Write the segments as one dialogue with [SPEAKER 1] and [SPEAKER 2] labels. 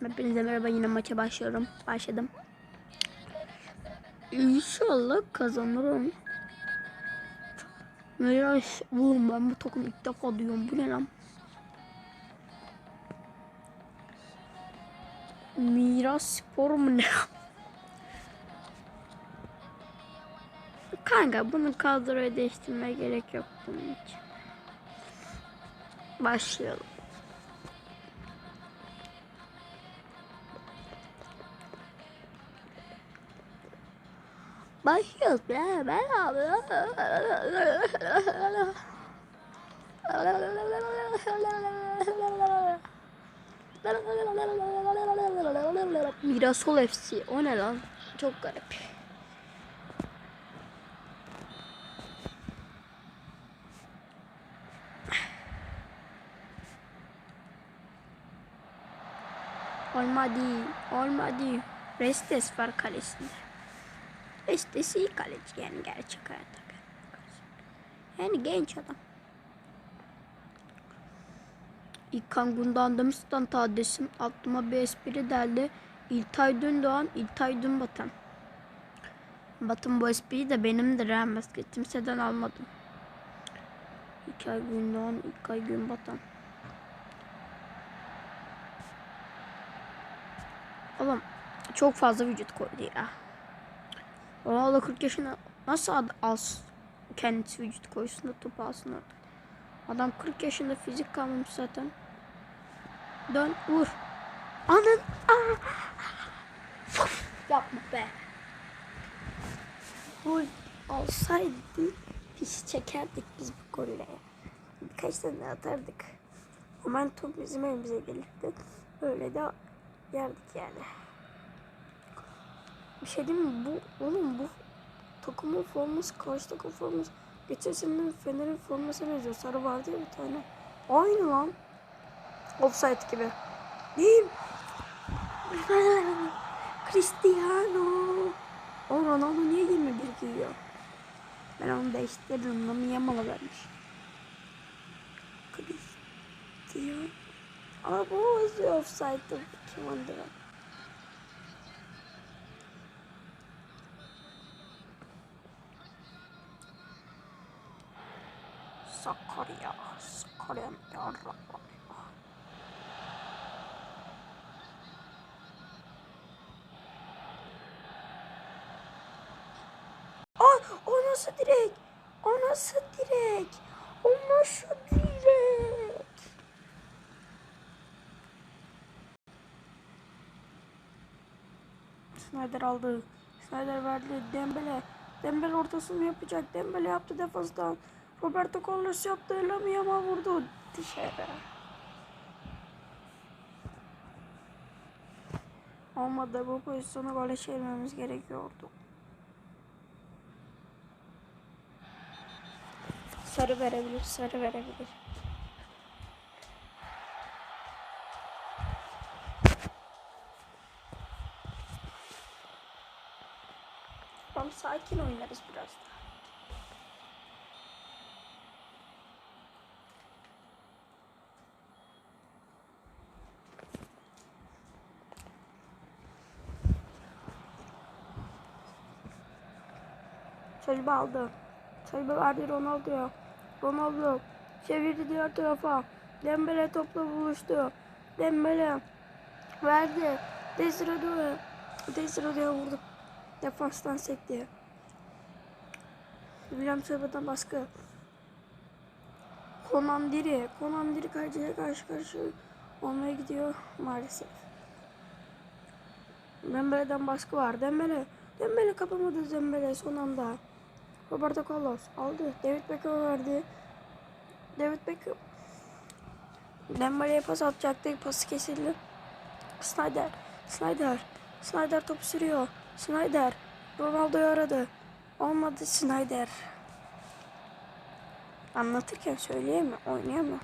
[SPEAKER 1] Hepinize merhaba yine maça başlıyorum. Başladım. İnşallah kazanırım. Miraç oğlum ben bu takım ilk defa diyorum. Bu ne lan? Miras spor mu ne? Kanka bunu kadroya değiştirmeye gerek yok bunun için. Başlayalım. Başlıyoruz be beraber. Mirasol FC o ne lan? Çok garip. Olmadı, olmadı. Restes var kalesinde. Restes iyi kaleci yani gerçek hayatta. Yani genç adam. İlkan Gundogan Stan Tades'im aklıma bir espri deldi. İltay Gündoğan, İltay Günbatan. Batın bu espriyi de benimdir ha. Başka kimseden almadım. İlkay Gündoğan, İlkay Günbatan. Oğlum çok fazla vücut koydu ya. Ronaldo 40 yaşına nasıl ad- az kendisi vücut koysun da topu alsın orada. Adam 40 yaşında fizik kalmamış zaten. Dön vur. Anın. Yapma be. Gol olsaydı biz çekerdik biz bu golle. Birkaç tane atardık. Hemen top bizim elimize gelirdi. Öyle de yerdik yani. Bir şey diyeyim mi? Bu, oğlum bu takımın forması, karşı takım forması. Geçen senenin Fener'in formasına benziyor. Sarı vardı ya bir tane. Aynı lan. Offside gibi. Değil. Cristiano. O Ronaldo niye 21 giyiyor? Ben onu değiştirdim. Onu Yamal'a vermiş. Cristiano. Ama bu was the offside of Kim Andra. Sakarya. Sakarya yarra. Ay o nasıl direk? O nasıl direk? O nasıl direk? Snyder aldı. Snyder verdi. Dembele. Dembele ortasını yapacak. Dembele yaptı defanstan. Roberto Carlos yaptı. Lamiyama vurdu. Dışarı. Olmadı. Bu pozisyonu gole çevirmemiz gerekiyordu. Sarı verebilir. Sarı verebilir. Tamam sakin oynarız biraz daha. Saliba aldı. Saliba verdi Ronaldo'ya. Ronaldo çevirdi diğer tarafa. Dembele topla buluştu. Dembele verdi. Desirodo'ya. Desirodo'ya vurdu. Defanstan sekti. William Sabah'dan baskı. Konan Diri. Konan Diri kaleciye karşı karşı olmaya gidiyor maalesef. Dembele'den baskı var. Dembele. Dembele kapamadı Dembele son anda. Roberto Carlos aldı. David Beckham'a verdi. David Beckham. Dembele'ye pas atacaktı. Pası kesildi. Snyder. Snyder. Snyder topu sürüyor. Snyder. Ronaldo'yu aradı. Olmadı Snyder. Anlatırken söyleyemem. Oynayamam.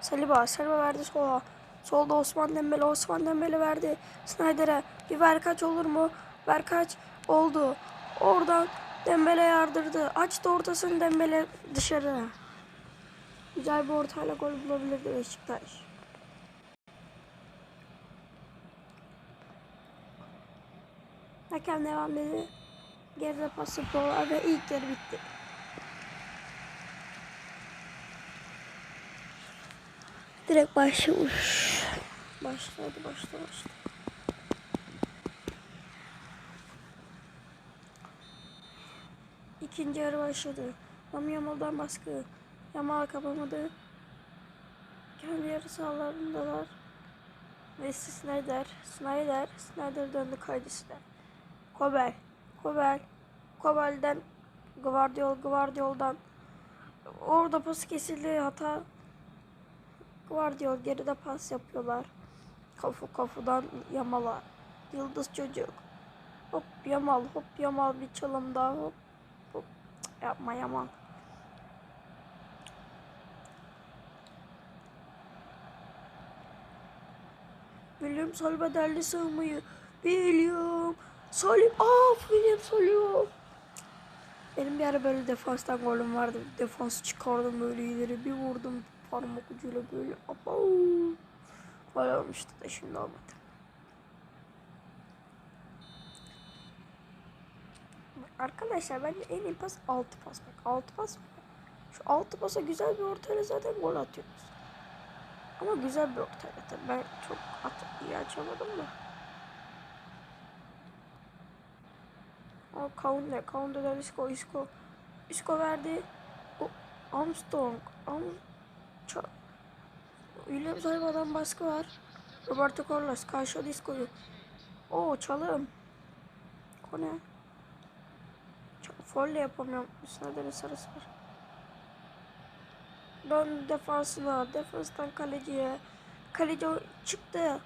[SPEAKER 1] Saliba. Saliba verdi sola. Solda Osman Dembele. Osman Dembele verdi. Snyder'e. Bir ver kaç olur mu? Ver kaç. Oldu. Oradan Dembele yardırdı. Açtı ortasını Dembele dışarı. Güzel bir ortayla gol bulabilirdi Beşiktaş. Hakem devam dedi. Geride pası Pola ve ilk yarı bitti. Direkt başlamış. Başladı başladı başladı. İkinci yarı başladı. Mami Yamal'dan baskı. Yamal kapamadı. Kendi yarı sahalarındalar. Messi Snyder. Snyder. Snyder döndü kaydısı Kobel. Kobel. Kobel'den Guardiol. Guardiol'dan orada pas kesildi. Hata Guardiol geride pas yapıyorlar. Kafu kafudan Yamal'a. Yıldız çocuk. Hop Yamal. Hop Yamal bir çalım daha. Hop. Yapma Yamal. William Saliba derli sığmayı. William Salim. Aa William Salim. Benim bir ara böyle defanstan golüm vardı. Defansı çıkardım böyle ileri bir vurdum parmak ucuyla böyle. Abo. Gol olmuştu da şimdi olmadı. Arkadaşlar bence en iyi pas 6 pas. Bak 6 pas. Şu 6 pasa güzel bir ortayla zaten gol atıyoruz. Ama güzel bir ortayla tabii. Ben çok at iyi açamadım da. O Kaunde, Kaunde de Isco, Isco. Isco verdi. O Armstrong, Arm Ça- William Saliva'dan baskı var. Roberto Carlos karşıladı Isco'yu. O çalım. O? Folle yapamıyorum. Üstüne de bir sarısı var. Dön defansına. Defanstan kaleciye. Kaleci çıktı.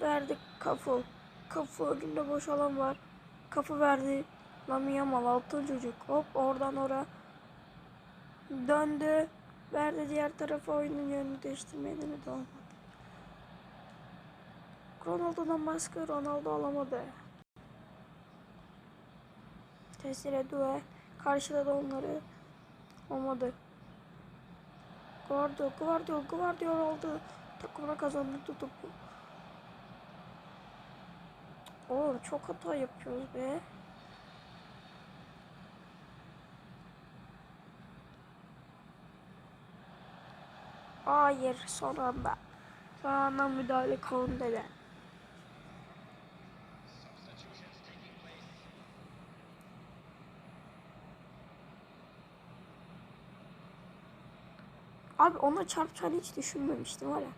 [SPEAKER 1] Verdi kafu. Kafu önünde boş alan var. Kafu verdi. Lami Yamal altın çocuk. Hop oradan oraya. Döndü. Verdi diğer tarafa oyunun yönünü değiştirmeye denedi olmadı. Ronaldo'dan baskı Ronaldo alamadı. Tesire Due karşıladı onları. Olmadı. Guardiol, Guardiol, Guardiol oldu. Takımına kazandırdı topu. Oğlum çok hata yapıyoruz be. Hayır son anda. Son müdahale Konde'den. Abi ona çarpacağını hiç düşünmemiştim var ya.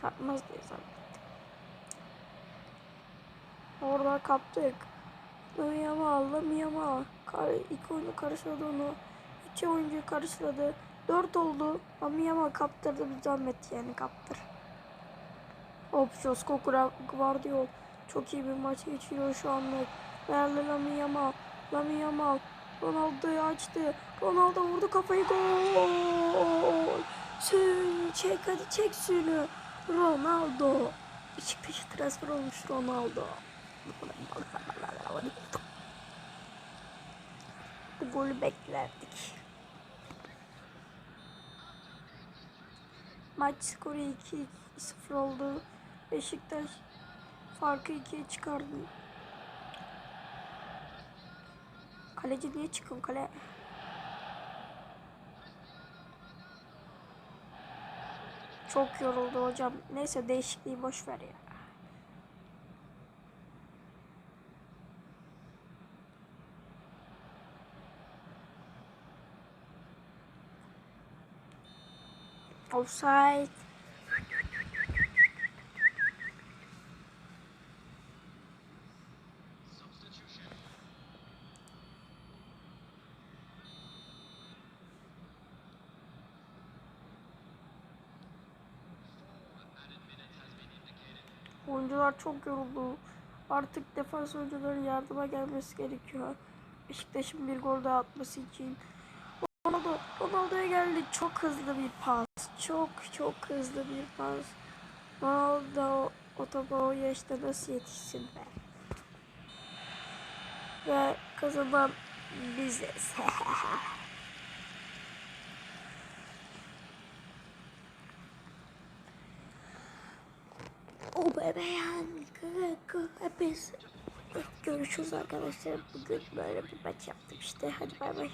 [SPEAKER 1] Çarpmaz diye zannettim. Orada kaptık. Lamiyama, Lamiyama. Kar, iki oyuncu karşıladı onu. İki oyuncu karşıladı. Dört oldu. Lamiyama kaptırdı bir zahmet yani kaptır. Hop Josko Guardiol. Çok iyi bir maç geçiriyor şu anlık. Verdi Lamiyama. Lamiyama. Ronaldo'yu açtı. Ronaldo vurdu kafayı. Gol. Sün, çek hadi çek sünü. Ronaldo. Beşiktaş'a transfer olmuş Ronaldo. Bu golü beklerdik. Maç skoru 2-0 oldu. Beşiktaş farkı 2'ye çıkardı. Kaleci niye çıkın kale? Çok yoruldu hocam. Neyse değişikliği boş ver ya. Offside. Oyuncular çok yoruldu. Artık defans oyuncuların yardıma gelmesi gerekiyor. Beşiktaş'ın bir gol daha atması için. Ronaldo, Ronaldo'ya geldi. Çok hızlı bir pas. Çok çok hızlı bir pas. Ronaldo o topa o yaşta nasıl yetişsin be? Ve kazanan biziz. o bebeğen. Hepsi Görüşürüz arkadaşlar. Bugün böyle bir maç yaptım işte. Hadi bay bay.